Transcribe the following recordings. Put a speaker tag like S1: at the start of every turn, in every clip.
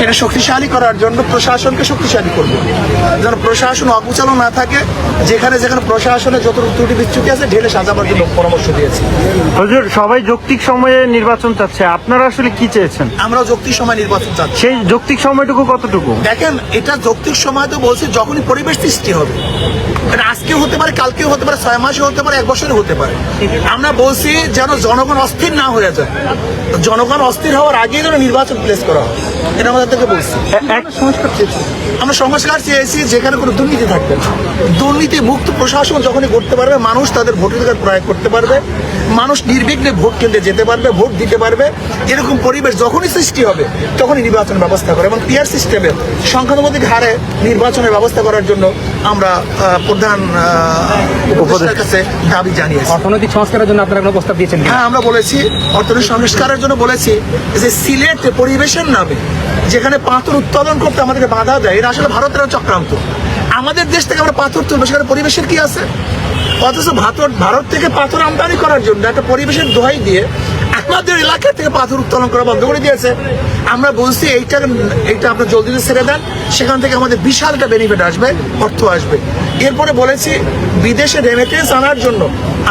S1: সেটা শক্তিশালী করার জন্য প্রশাসনকে শক্তিশালী করব। যেন প্রশাসন অকুচালো না থাকে যেখানে যেখানে প্রশাসনের যত ত্রুটি বিচ্যুতি আছে ঢেলে সাজাবার জন্য পরামর্শ দিয়েছি।
S2: হুজুর সবাই যৌক্তিক সময়ে নির্বাচন চাচ্ছে। আপনারা আসলে কি চেয়েছেন?
S1: আমরা যৌক্তিক সময় নির্বাচন চাচ্ছি।
S2: সেই যৌক্তিক সময়টুকু কতটুকু?
S1: দেখেন এটা যৌক্তিক সময় তো বলছি যখনই পরিবেশ সৃষ্টি হবে। এটা আজকেও হতে পারে কালকেও হতে পারে ছয় মাসে হতে পারে এক বছরে হতে পারে। আমরা বলছি যেন জনগণ অস্থির না হয়ে যায়। জনগণ অস্থির হওয়ার আগেই যেন নির্বাচন প্লেস করা হয়। এটা আমাদের থেকে বলছি। আমরা সংস্কার চেয়েছি যেখানে কোনো দুর্নীতি থাকবে না। দুর্নীতি মুক্ত প্রশাসন যখনই করতে পারবে মানুষ তাদের ভোটাধিকার প্রয়োগ করতে পারবে মানুষ নির্বিঘ্নে ভোট কেন্দ্রে যেতে পারবে ভোট দিতে পারবে। এরকম পরিবেশ যখনই সৃষ্টি হবে তখনই নির্বাচন ব্যবস্থা করে। এবং পিয়ার সিস্টেমে সংখ্যানুপাতিক হারে নির্বাচনের ব্যবস্থা করার জন্য আমরা প্রধান আহ, উপদেষ্টার কাছে দাবি জানিয়েছি।
S3: অর্থনৈতিক সংস্কারের জন্য আপনারা কোনো প্রস্তাব দিয়েছেন
S1: হ্যাঁ আমরা বলেছি অর্থনৈতিক সংস্কারের জন্য বলেছি যে সিলেট পরিবেশের নামে যেখানে পাথর উৎপাদন করতে আমাদেরকে বাধা দেয় এটা আসলে ভারতের চক্রান্ত। আমাদের দেশ থেকে আমরা পাথর তুলবো সেখানে পরিবেশের কি আছে? অথচ ভারত ভারত থেকে পাথর আমদানি করার জন্য একটা পরিবেশের দোহাই দিয়ে আমাদের এলাকা থেকে পাথর উত্তোলন করা বন্ধ করে দিয়েছে। আমরা বলছি, এইটা এইটা আপনার জলদি ছেড়ে দেন। সেখান থেকে আমাদের বিশাল একটা বেনিফিট আসবে, অর্থ আসবে। এরপরে বলেছি, বিদেশে রেমিটেন্স আনার জন্য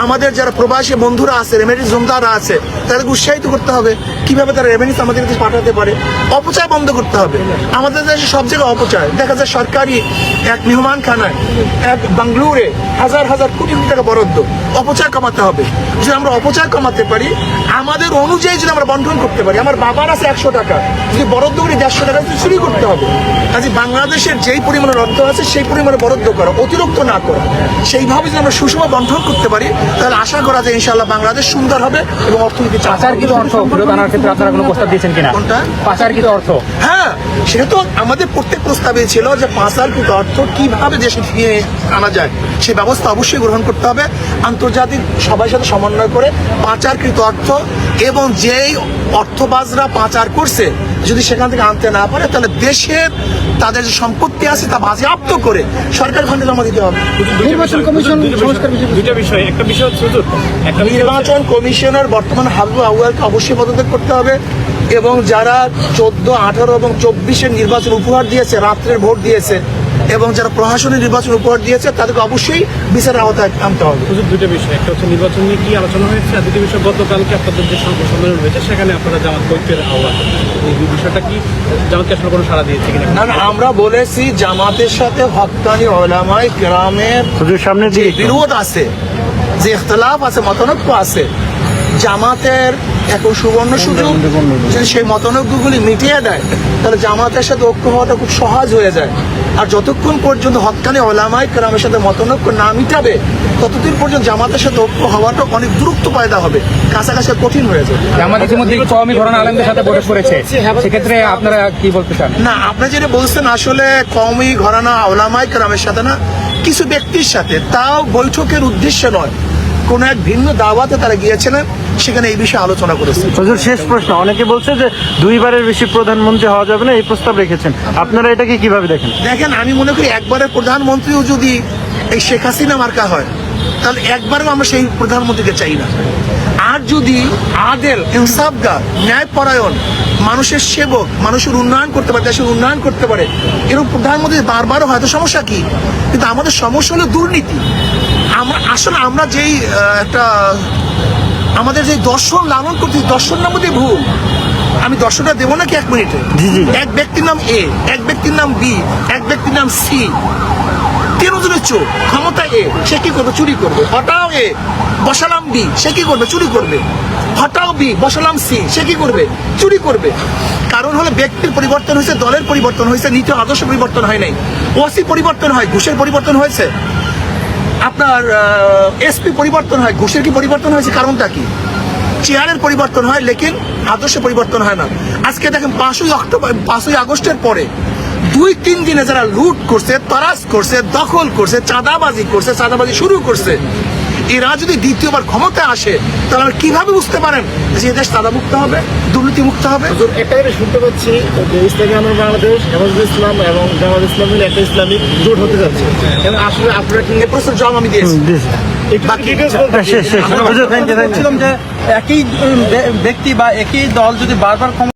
S1: আমাদের যারা প্রবাসী বন্ধুরা আছে রেমিটেন্স জমদাররা আছে, তাদেরকে উৎসাহিত করতে হবে। কীভাবে তারা রেমিটেন্স আমাদের কাছে পাঠাতে পারে? অপচয় বন্ধ করতে হবে। আমাদের দেশে সব জায়গায় অপচয়। দেখা যায় সরকারি এক মেহমানখানায়, এক বাংলুরে হাজার হাজার কোটি কোটি টাকা বরাদ্দ। অপচয় কমাতে হবে। যদি আমরা অপচয় কমাতে পারি, আমাদের অনুযায়ী যদি আমরা বন্টন করতে পারি আমার বাবার আছে একশো টাকা যদি বরাদ্দ করি দেড়শো টাকা চুরি করতে হবে। কাজে বাংলাদেশের যেই পরিমাণে অর্থ আছে সেই পরিমাণে বরাদ্দ করা অতিরিক্ত না করা। সেইভাবে যদি আমরা সুষম বন্টন করতে পারি তাহলে আশা করা যায় ইনশাল্লাহ বাংলাদেশ সুন্দর হবে এবং অর্থনীতি
S3: পাচারকৃত অর্থ ফেরত আনার ক্ষেত্রে আপনারা কোনো প্রস্তাব দিয়েছেন কিনা?
S1: কোনটা?
S3: পাচারকৃত অর্থ।
S1: হ্যাঁ। সেটা তো আমাদের প্রত্যেক প্রস্তাবে ছিল যে পাঁচ হাজার কোটি অর্থ কীভাবে দেশে ফিরিয়ে আনা যায়। সে ব্যবস্থা অবশ্যই গ্রহণ করতে হবে। আন্তর্জাতিক সবার সাথে সমন্বয় করে পাচারকৃত অর্থ এবং যেই অর্থবাজরা পাচার করছে যদি সেখান থেকে আনতে না পারে তাহলে দেশের তাদের যে সম্পত্তি আছে তা বাজেয়াপ্ত করে সরকার ফান্ডে জমা দিতে হবে।
S4: নির্বাচন কমিশন
S5: দুইটা বিষয় একটা বিষয় হচ্ছে একটা
S1: নির্বাচন কমিশনের বর্তমান হাবিব আউয়ালকে অবশ্যই পদত্যাগ করতে হবে। এবং যারা চোদ্দ আঠারো এবং চব্বিশের নির্বাচন উপহার দিয়েছে রাত্রের ভোট দিয়েছে এবং যারা প্রশাসনের নির্বাচন উপহার দিয়েছে তাদেরকে অবশ্যই বিচারের আওতায় আনতে হবে।
S5: দুইটা বিষয়। একটা হচ্ছে নির্বাচন নিয়ে কি আলোচনা হয়েছে আর দ্বিতীয় বিষয় গতকালকে আপনাদের যে সংবাদ সম্মেলন হয়েছে সেখানে আপনারা জামাত ঐক্যের আহ্বান এই বিষয়টা কি জামাতকে আসলে কোনো সাড়া দিয়েছে কিনা?
S1: না না, আমরা বলেছি জামাতের সাথে হকানি ওলামাই গ্রামের
S2: সামনের
S1: যে। বিরোধ আছে যে ইখতলাফ আছে মতানৈক্য আছে জামাতের এখন সুবর্ণ সুযোগ যদি সেই মতানৈক্যগুলি মিটিয়ে দেয় তাহলে জামাতের সাথে ঐক্য হওয়াটা খুব সহজ হয়ে যায়। আর যতক্ষণ পর্যন্ত হকানি ওলামাই গ্রামের সাথে মতানৈক্য না মিটাবে ততদিন পর্যন্ত জামাতের সাথে ঐক্য হওয়াটা অনেক দূরত্ব পায়দা হবে কাছাকাছি কঠিন হয়ে যাবে।
S3: আমাদের ইতিমধ্যে কওমি ঘরানা আলেমদের সাথে বৈঠক করেছে। সেক্ষেত্রে আপনারা কি বলতে চান?
S1: না আপনি যেটা বলছেন আসলে কমই ঘরানা ওলামাই গ্রামের সাথে না কিছু ব্যক্তির সাথে তাও বৈঠকের উদ্দেশ্যে নয়। কোন এক ভিন্ন দাওয়াতে তারা গিয়েছিলেন সেখানে এই বিষয়ে আলোচনা করেছে।
S2: হুজুর শেষ প্রশ্ন। অনেকে বলছে যে দুইবারের বেশি প্রধানমন্ত্রী হওয়া যাবে না এই প্রস্তাব রেখেছেন। আপনারা এটাকে কীভাবে দেখেন?
S1: দেখেন আমি মনে করি একবারের প্রধানমন্ত্রীও যদি এই শেখ হাসিনা মার্কা হয় তাহলে একবারও আমরা সেই প্রধানমন্ত্রীকে চাই না। আর যদি আদেল ইনসাফগার ন্যায়পরায়ণ মানুষের সেবক মানুষের উন্নয়ন করতে পারে দেশের উন্নয়ন করতে পারে এরকম প্রধানমন্ত্রী বারবারও হয়তো সমস্যা কি? কিন্তু আমাদের সমস্যা হলো দুর্নীতি। আমরা আসলে আমরা যেই একটা আমাদের যে দর্শন লালন দর্শন নাম মধ্যে ভুল। আমি দর্শনটা দেবো নাকি এক মিনিটে। এক ব্যক্তির নাম এ এক ব্যক্তির নাম বি এক ব্যক্তির নাম সি তিনজনের চোখ ক্ষমতা এ সে কি করবে? চুরি করবে। হটাও এ বসালাম বি সে কি করবে? চুরি করবে। হটাও বি বসালাম সি সে কি করবে? চুরি করবে। কারণ হলো ব্যক্তির পরিবর্তন হয়েছে দলের পরিবর্তন হয়েছে নীতি আদর্শ পরিবর্তন হয় নাই। ওসি পরিবর্তন হয় ঘুষের পরিবর্তন হয়েছে। আপনার এসপি পরিবর্তন হয়, ঘুষের কি পরিবর্তন হয়েছে? কারণটা কি? চেয়ারের পরিবর্তন হয়, লেকিন আদর্শ পরিবর্তন হয় না। আজকে দেখেন, পাঁচই অক্টোবর পাঁচই আগস্টের পরে দুই তিন দিনে যারা লুট করছে তরাস করছে, দখল করছে, চাঁদাবাজি করছে, চাঁদাবাজি শুরু করছে এরা যদি দ্বিতীয়বার ক্ষমতায় আসে তাহলে আমরা কীভাবে বুঝতে পারেন যে এদেশ চাঁদামুক্ত হবে দুর্নীতি মুক্ত হবে?
S4: হুজুর, একটা জিনিস শুনতে পাচ্ছি যে ইসলামী আন্দোলন বাংলাদেশ হেফাজুল ইসলাম এবং জামাত ইসলাম মিলে একটা ইসলামিক জোট হতে যাচ্ছে। এবং আসলে আপনারা কি
S1: এ প্রশ্নের জবাব আমি দিয়েছি।
S6: একই ব্যক্তি বা একই দল যদি বারবার ক্ষমতা